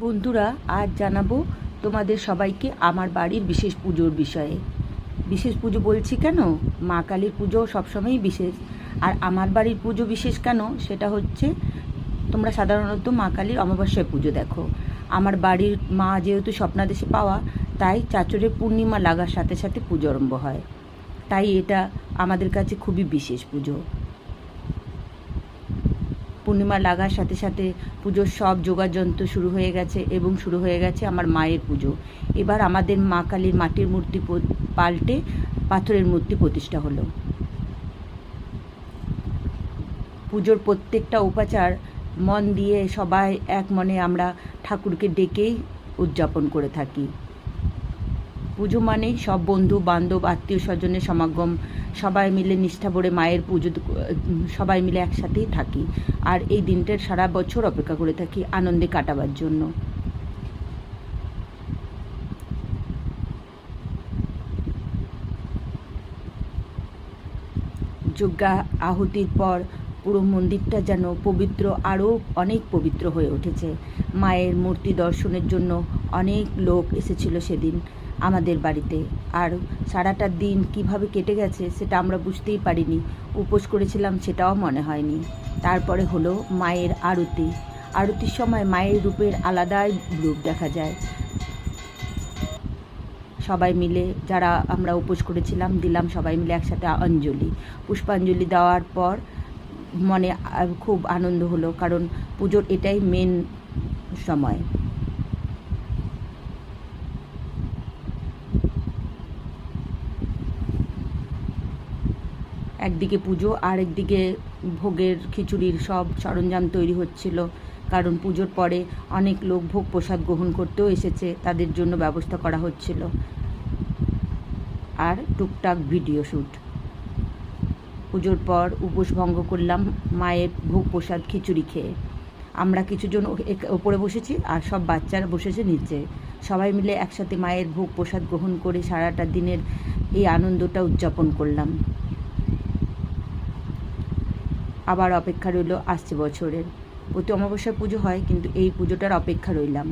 বন্ধুরা, আজ জানাব তোমাদের সবাইকে আমার বাড়ির বিশেষ পুজোর বিষয়ে। বিশেষ পুজো বলছি কেন? মা কালীর পুজো সবসময়ই বিশেষ। আর আমার বাড়ির পুজো বিশেষ কেন? সেটা হচ্ছে, তোমরা সাধারণত মা কালীর অমাবস্যায় পুজো দেখো। আমার বাড়ির মা যেহেতু স্বপ্নাদেশে পাওয়া, তাই চাচরের পূর্ণিমা লাগার সাথে সাথে পুজো আরম্ভ হয়। তাই এটা আমাদের কাছে খুবই বিশেষ পুজো। পূর্ণিমা লাগার সাথে সাথে পুজোর সব যোগাযন্ত্র শুরু হয়ে গেছে এবং শুরু হয়ে গেছে আমার মায়ের পুজো। এবার আমাদের মা কালীর মাটির মূর্তি পাল্টে পাথরের মূর্তি প্রতিষ্ঠা হলো। পুজোর প্রত্যেকটা উপাচার মন দিয়ে সবাই এক মনে আমরা ঠাকুরকে ডেকেই উদযাপন করে থাকি। পুজো মানেই সব বন্ধু, বান্ধব, আত্মীয় স্বজনের সমাগম। সবাই মিলে নিষ্ঠা ভরে মায়ের পুজো সবাই মিলে একসাথেই থাকি। আর এই দিনটার সারা বছর অপেক্ষা করে থাকি আনন্দে কাটাবার জন্য। যজ্ঞা আহুতির পর পুরো মন্দিরটা যেন পবিত্র, আরও অনেক পবিত্র হয়ে উঠেছে। মায়ের মূর্তি দর্শনের জন্য অনেক লোক এসেছিল সেদিন। আমাদের বাড়িতে। আর সারাটা দিন কীভাবে কেটে গেছে সেটা আমরা বুঝতেই পারিনি। উপোস করেছিলাম সেটাও মনে হয়নি। তারপরে হলো মায়ের আরতি। আরতির সময় মায়ের রূপের আলাদাই রূপ দেখা যায়। সবাই মিলে যারা আমরা উপোস করেছিলাম, দিলাম সবাই মিলে একসাথে অঞ্জলি। পুষ্পাঞ্জলি দেওয়ার পর মনে খুব আনন্দ হলো, কারণ পুজোর এটাই মেন সময়। একদিকে পুজো আর একদিকে ভোগের খিচুড়ির সব সরঞ্জাম তৈরি হচ্ছিল। কারণ পুজোর পরে অনেক লোক ভোগ প্রসাদ গ্রহণ করতেও এসেছে, তাদের জন্য ব্যবস্থা করা হচ্ছিল। আর টুকটাক ভিডিও শ্যুট পুজোর পর উপোস ভঙ্গ করলাম মায়ের ভোগ প্রসাদ খিচুড়ি খেয়ে। আমরা কিছুজন ওপরে বসেছি আর সব বাচ্চারা বসেছে নিচে। সবাই মিলে একসাথে মায়ের ভোগ প্রসাদ গ্রহণ করে সারাটা দিনের এই আনন্দটা উদযাপন করলাম। আবার অপেক্ষা রইল আসছে বছরের। প্রতি অমাবস্যার পুজো হয় কিন্তু এই পুজোটার অপেক্ষা রইলাম।